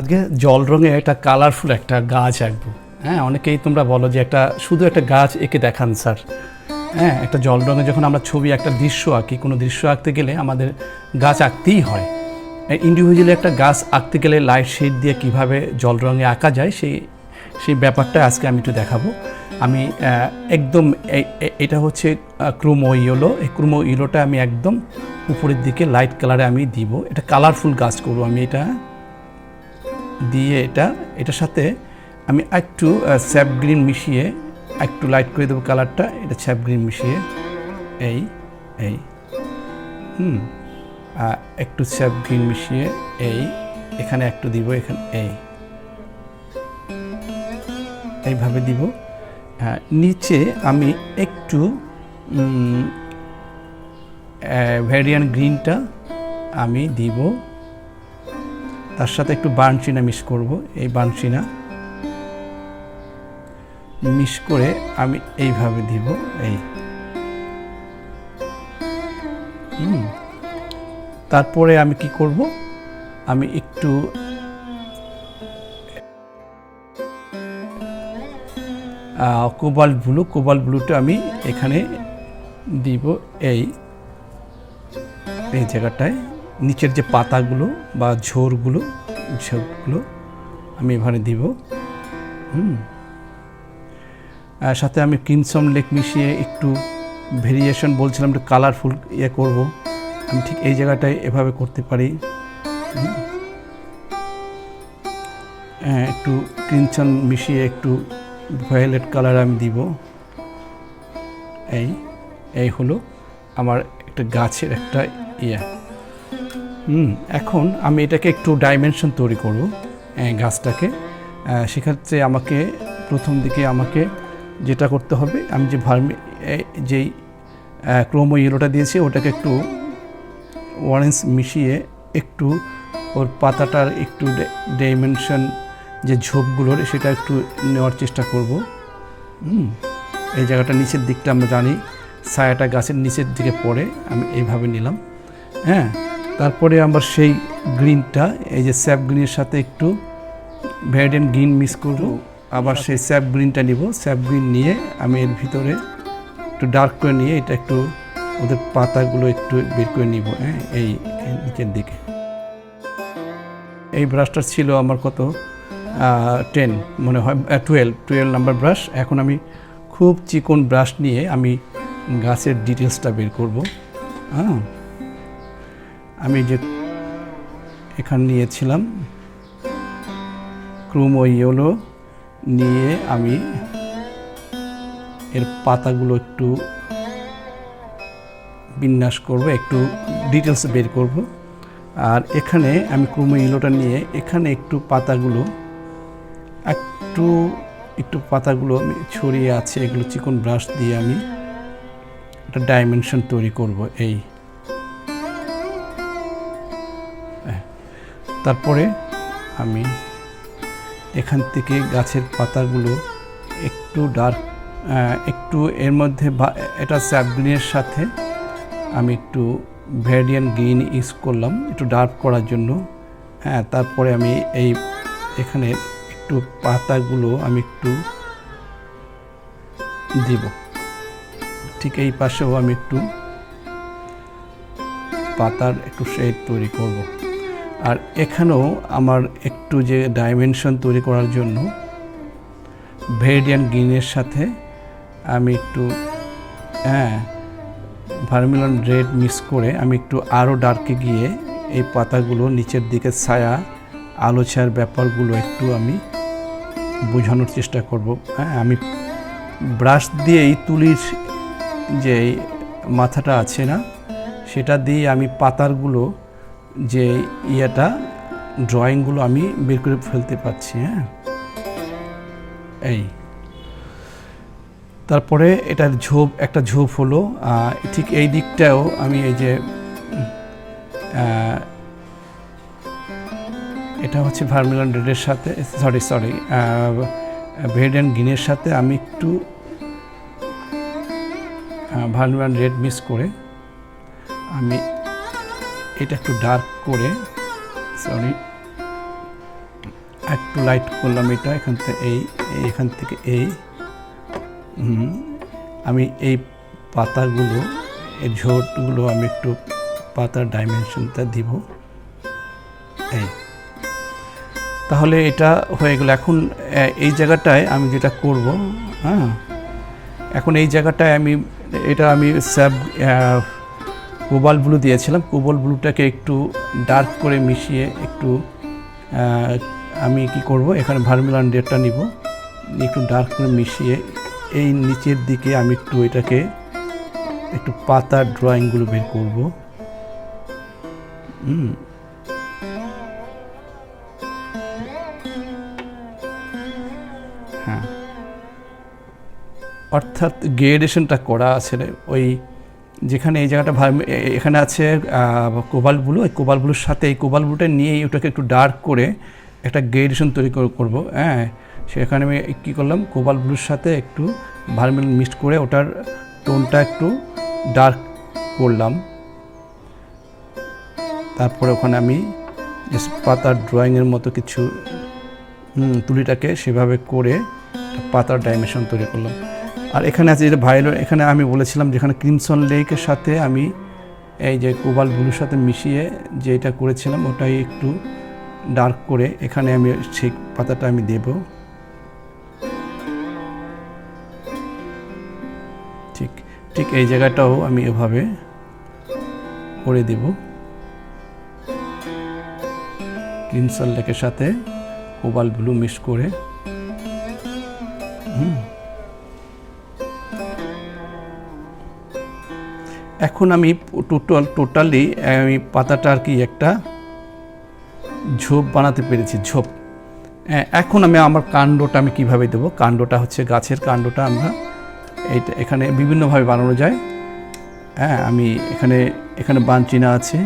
আজকে জল রঙে একটা কালারফুল একটা গাছ আঁকবো। হ্যাঁ অনেকেই তোমরা বলো যে একটা, শুধু একটা গাছ এঁকে দেখান, স্যার। হ্যাঁ একটা জল রঙে যখন আমরা ছবি, একটা দৃশ্য আঁকি, কোনো দৃশ্য আঁকতে গেলে আমাদের গাছ আঁকতেই হয়। ইন্ডিভিজুয়ালি একটা গাছ আঁকতে গেলে লাইট শেড দিয়ে কীভাবে জল রঙে আঁকা যায়, সেই সেই ব্যাপারটা আজকে আমি একটু দেখাবো। আমি একদম এটা হচ্ছে ক্রোমো ইয়েলো। এই ক্রোমো ইয়েলোটা আমি একদম উপরের দিকে লাইট কালারে আমি দিব। এটা কালারফুল গাছ করব আমি, এটা দিয়ে এটা, এটার সাথে আমি একটু স্যাপ গ্রিন মিশিয়ে একটু লাইট করে দেবো কালারটা এটা স্যাপ গ্রিন মিশিয়ে, এই এই, হুম একটু স্যাপ গ্রিন মিশিয়ে, এই, এখানে একটু দিব, এখানে, এই, এইভাবে দিব। নিচে আমি একটু ভ্যারিয়ান গ্রিনটা আমি দিব। তার সাথে একটু বার্নচিনা মিক্স করব, এই বার্নচিনা মিক্স করে আমি এইভাবে দিব, এই। তারপরে আমি কি করব? আমি একটু কোবাল্ট ব্লু কোবাল্ট ব্লুটা আমি এখানে দিব, এই। এই জায়গাটায়। নিচের যে পাতাগুলো বা ঝোরগুলো ঝোরগুলো আমি এখানে দিব। হুম। সাথে আমি ক্রিমসন লেক মিশিয়ে একটু ভেরিয়েশন বলছিলাম একটু কালারফুল ইয়ে করব। আমি ঠিক এই জায়গাটায় এভাবে করতে পারি। হ্যাঁ, একটু ক্রিমসন মিশিয়ে একটু ভায়োলেট কালার আমি দিব। এই এই হলো আমার একটা গাছের একটা ইয়ে। হুম, এখন আমি এটাকে একটু ডাইমেনশন তৈরি করব গাছটাকে। সেক্ষেত্রে আমাকে প্রথম দিকে আমাকে যেটা করতে হবে, আমি যে ভার্মি যেই ক্রোমো ইয়েলোটা দিয়েছি, ওটাকে একটু অরেঞ্জ মিশিয়ে একটু ওর পাতাটার একটু ডাইমেনশন যে ঝোপগুলোর সেটা একটু নেওয়ার চেষ্টা করব। হুম, এই জায়গাটা নিচের দিকটা আমরা জানি, ছায়াটা গাছের নিচের দিকে পড়ে, আমি এইভাবে নিলাম। হ্যাঁ তারপরে আমরা সেই গ্রিনটা এই যে স্যাপ গ্রিনের সাথে একটু ভ্যারিডেন্ট গ্রিন মিক্স করব। আবার সেই স্যাপ গ্রিনটা নিব। স্যাপ গ্রিন নিয়ে আমি এর ভিতরে একটু ডার্ক করে নিয়ে এটা একটু ওদের পাতাগুলো একটু বের করে নিব হ্যাঁ এই এই নিচের দিকে। এই ব্রাশটা ছিল আমার কত? টেন মনে হয় টুয়েলভ টুয়েলভ নাম্বার ব্রাশ এখন আমি খুব চিকন ব্রাশ নিয়ে আমি গাছের ডিটেলসটা বের করব হ্যাঁ। আমি যে এখানে নিয়েছিলাম, ক্রোমো ইয়েলো নিয়ে আমি এর পাতাগুলো একটু বিন্যাস করব, একটু ডিটেলস বের করব। আর এখানে আমি ক্রোমো ইয়েলোটা নিয়ে এখানে একটু পাতাগুলো, একটু একটু পাতাগুলো আমি ছড়িয়ে আছে, এগুলো চিকন ব্রাশ দিয়ে আমি একটা ডাইমেনশন তৈরি করব এই তারপরে আমি এখান থেকে গাছের পাতাগুলো একটু ডার্ক একটু এর মধ্যে এটা স্যাপগ্রিনের সাথে আমি একটু ভ্যারিয়ান গ্রিন ইউজ করলাম, একটু ডার্ক করার জন্য। হ্যাঁ তারপরে আমি এই এখানে একটু পাতাগুলো আমি একটু দিব। ঠিক এই পাশেও আমি একটু পাতার একটু শেড তৈরি করব। আর এখানেও আমার একটু যে ডাইমেনশন তৈরি করার জন্য ভেরিডিয়ান গ্রিনের সাথে আমি একটু হ্যাঁ ভার্মিলন রেড মিক্স করে আমি একটু আরও ডার্কে গিয়ে এই পাতাগুলো নিচের দিকে ছায়া, আলো ছায়ার ব্যাপারগুলো একটু আমি বোঝানোর চেষ্টা করব। হ্যাঁ আমি ব্রাশ দিয়েই তুলির যে মাথাটা আছে না, সেটা দিয়ে আমি পাতারগুলো যে ইয়েটা ড্রয়িংগুলো আমি বের করে ফেলতে পারছি হ্যাঁ? এই। তারপরে এটার ঝোপ, একটা ঝোপ হলো ঠিক এই দিকটাও আমি এই যে এটা হচ্ছে ভার্মিলন রেডের সাথে, সরি সরি ভেড অ্যান্ড গ্রিনের সাথে আমি একটু ভার্মিলন রেড মিস করে আমি এটা একটু ডার্ক করে সরি একটু লাইট করলাম এটা, এখান থেকে এই, এখান থেকে এই আমি এই পাতাগুলো, এই ঝোটগুলো আমি একটু পাতার ডাইমেনশনটা দিব। এই। তাহলে এটা হয়ে গেল। এখন এই জায়গাটায় আমি যেটা করব হ্যাঁ এখন এই জায়গাটায় আমি, এটা আমি স্যাব কোবাল ব্লু দিয়েছিলাম। কোবাল ব্লুটাকে একটু ডার্ক করে মিশিয়ে একটু আমি কি করব? এখানে ভার্মিলান ডেটটা নিব। একটু ডার্ক করে মিশিয়ে এই নিচের দিকে আমি একটু এটাকে একটু পাতার ড্রয়িংগুলো বের করব। হুম। হ্যাঁ। অর্থাৎ গ্রেডেশনটা করা আছে ওই যেখানে এই জায়গাটা এখানে আছে কোবাল ব্লু। ওই কোবাল ব্লুর সাথে এই কোবাল ব্লুটা নিয়েই ওটাকে একটু ডার্ক করে একটা গ্রেডেশন তৈরি কর- করব হ্যাঁ? সেখানে আমি কী করলাম, কোবাল ব্লুর সাথে একটু ভার্মিল মিক্সড করে ওটার টোনটা একটু ডার্ক করলাম। তারপরে ওখানে আমি পাতার ড্রয়িংয়ের মতো কিছু তুলিটাকে সেভাবে করে পাতার ডাইমেনশন তৈরি করলাম। আর এখানে আছে যেটা ভায়োলেট এখানে আমি বলেছিলাম যেখানে ক্রিমসন লেকের সাথে আমি এই যে কোবাল ব্লুর সাথে মিশিয়ে যেটা করেছিলাম, ওটাই একটু ডার্ক করে এখানে আমি সেই পাতাটা আমি দেব। ঠিক ঠিক এই জায়গাটাও আমি এভাবে করে দেব। ক্রিমসন লেকের সাথে কোবাল ব্লু মিক্স করে। এখন আমি টোটাল টোটালি আমি পাতাটা আর কি একটা ঝোপ বানাতে পেরেছি, ঝোপ। এখন আমি আমার কাণ্ডটা আমি কীভাবে দেবো? কাণ্ডটা হচ্ছে গাছের কাণ্ডটা আমরা এইটা এখানে বিভিন্নভাবে বানানো যায়। হ্যাঁ আমি এখানে এখানে বানচিনা আছে।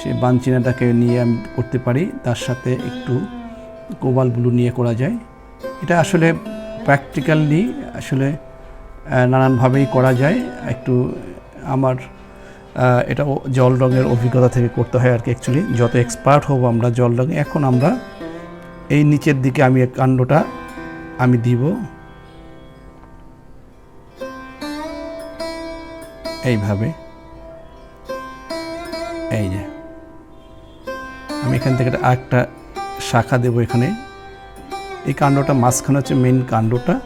সেই বানচিনাটাকে নিয়ে আমি করতে পারি। তার সাথে একটু কোবাল ব্লু নিয়ে করা যায়। এটা আসলে প্র্যাকটিক্যালি আসলে নানানভাবেই করা যায়। একটু আমার এটা জল রঙের অভিজ্ঞতা থেকে করতে হয় আর কি অ্যাকচুয়ালি যত এক্সপার্ট হব আমরা জল রঙে। এখন আমরা এই নিচের দিকে আমি এক কাণ্ডটা আমি দিব। এইভাবে। এই যে। আমি এখান থেকে একটা শাখা দেবো এখানে। এই কাণ্ডটা মাঝখানে হচ্ছে মেন কাণ্ডটা।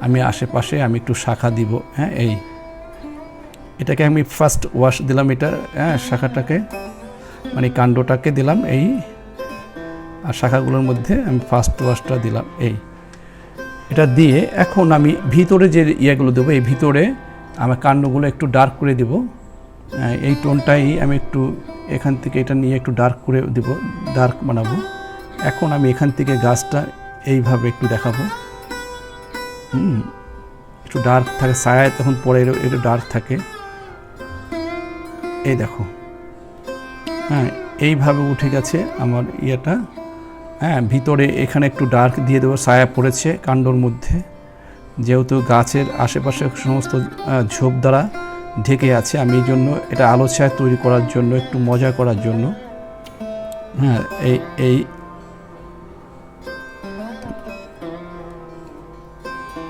আমি আশেপাশে আমি একটু শাখা দিব। হ্যাঁ এই এটাকে আমি ফার্স্ট ওয়াশ দিলাম এটা হ্যাঁ শাখাটাকে মানে কাণ্ডটাকে দিলাম এই আর শাখাগুলোর মধ্যে আমি ফার্স্ট ওয়াশটা দিলাম এই। এটা দিয়ে এখন আমি ভিতরে যে ইয়েগুলো দেবো এই ভিতরে আমার কাণ্ডগুলো একটু ডার্ক করে দেব। আহ, এই টোনটাই আমি একটু এখান থেকে এটা নিয়ে একটু ডার্ক করে দেব ডার্ক বানাবো। এখন আমি এখান থেকে গাছটা এইভাবে একটু দেখাবো। হুম একটু ডার্ক থাকে ছায়ায় তখন পরে একটু ডার্ক থাকে। এই দেখো। হ্যাঁ এইভাবে উঠে গেছে আমার ইয়েটা। হ্যাঁ ভিতরে এখানে একটু ডার্ক দিয়ে দেবো ছায়া পড়েছে কাণ্ডর মধ্যে। যেহেতু গাছের আশেপাশে সমস্ত ঝোপ দ্বারা ঢেকে আছে, আমি এই জন্য এটা আলো ছায়া তৈরি করার জন্য, একটু মজা করার জন্য। হ্যাঁ এই এই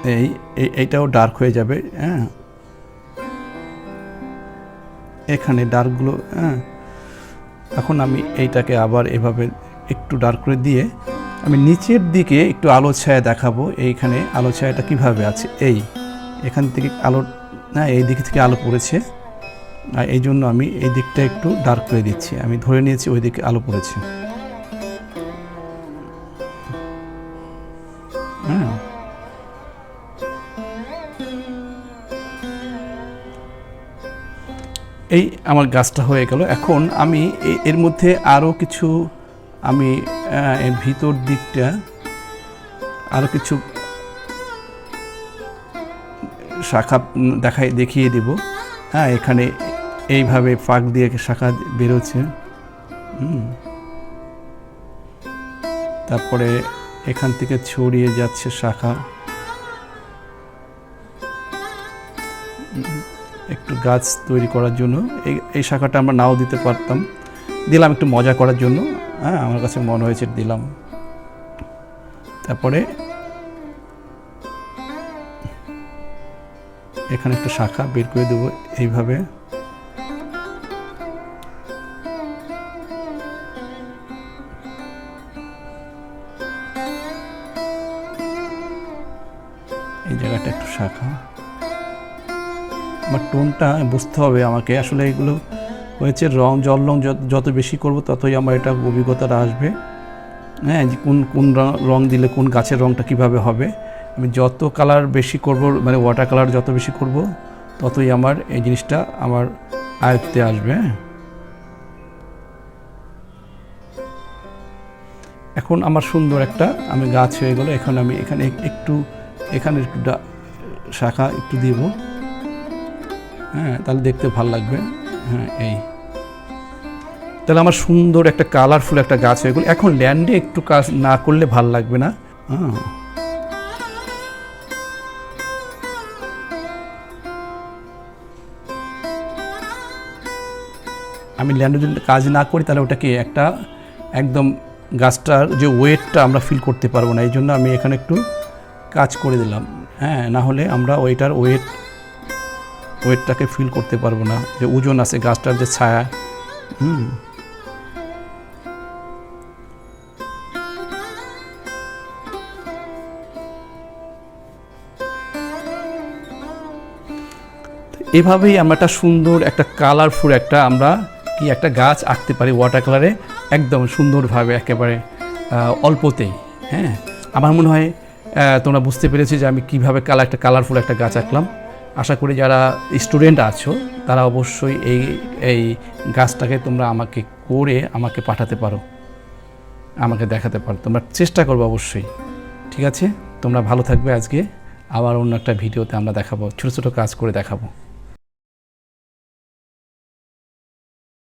এই, এই- এইটাও ডার্ক হয়ে যাবে হ্যাঁ। এখানে ডার্কগুলো হ্যাঁ। এখন আমি এইটাকে আবার এভাবে একটু ডার্ক করে দিয়ে আমি নিচের দিকে একটু আলো ছায়া দেখাবো। এইখানে আলো ছায়াটা কীভাবে আছে? এই, এখান থেকে আলো, না, এই দিক থেকে আলো পড়েছে। আর এই জন্য আমি এই দিকটা একটু ডার্ক করে দিচ্ছি। আমি ধরে নিয়েছি ওই দিকে আলো পড়েছে। এই আমার গাছটা হয়ে গেল। এখন আমি এর মধ্যে আরও কিছু আমি এর ভিতর দিকটা আরও কিছু শাখা দেখাই, দেখিয়ে দেব। হ্যাঁ এখানে এইভাবে ফাঁক দিয়ে শাখা বেরোচ্ছে। তারপরে এখান থেকে ছড়িয়ে যাচ্ছে শাখা। গাছ তৈরি করার জন্য। এই এই শাখাটা আমরা নাও দিতে পারতাম। দিলাম একটু মজা করার জন্য। হ্যাঁ আমার কাছে মনে হয়েছে দিলাম। তারপরে এখানে একটা শাখা বের করে দেবো এইভাবে। এই জায়গাটা একটু শাখা। আমার টোনটা বুঝতে হবে আমাকে। আসলে এগুলো হয়েছে রং, জল রং যত- বেশি করব ততই আমার এটা অভিজ্ঞতাটা আসবে। হ্যাঁ কোন কোন র- রং দিলে কোন গাছের রংটা কীভাবে হবে। আমি যত কালার বেশি করব মানে ওয়াটার কালার যত বেশি করব, ততই আমার এই জিনিসটা আমার আয়ত্তে আসবে হ্যাঁ। এখন আমার সুন্দর একটা, আমি গাছ হয়ে গেলো, এখন আমি এখানে একটু এখানে একটু শাখা একটু দিব। হ্যাঁ তাহলে দেখতে ভালো লাগবে। হ্যাঁ এই। তাহলে আমার সুন্দর একটা কালারফুল একটা গাছ হয়ে গেল। এখন ল্যান্ডে একটু কাজ না করলে ভালো লাগবে না। হ্যাঁ। আমি ল্যান্ডে যদি কাজ না করি, তাহলে ওটাকে একটা একদম গাছটার যে ওয়েটটা আমরা ফিল করতে পারব না। এই জন্য আমি এখানে একটু কাজ করে দিলাম। হ্যাঁ না হলে আমরা ওইটার ওয়েট ওয়েটটাকে ফিল করতে পারব না, যে ওজন আছে গাছটার যে ছায়া। হুম। এভাবেই আমরা একটা সুন্দর, একটা কালারফুল একটা আমরা কি একটা গাছ আঁকতে পারি ওয়াটার কালারে একদম সুন্দরভাবে একেবারে অল্পতেই হ্যাঁ? আমার মনে হয় তোমরা বুঝতে পেরেছি যে আমি কীভাবে কালার একটা কালারফুল একটা গাছ আঁকলাম। আশা করি যারা স্টুডেন্ট আছো, তারা অবশ্যই এই এই গাছটাকে তোমরা আমাকে করে আমাকে পাঠাতে পারো, আমাকে দেখাতে পারো। তোমরা চেষ্টা করব অবশ্যই, ঠিক আছে? তোমরা ভালো থাকবে আজকে, আবার অন্য একটা ভিডিওতে আমরা দেখাবো, ছোটো ছোটো কাজ করে দেখাবো।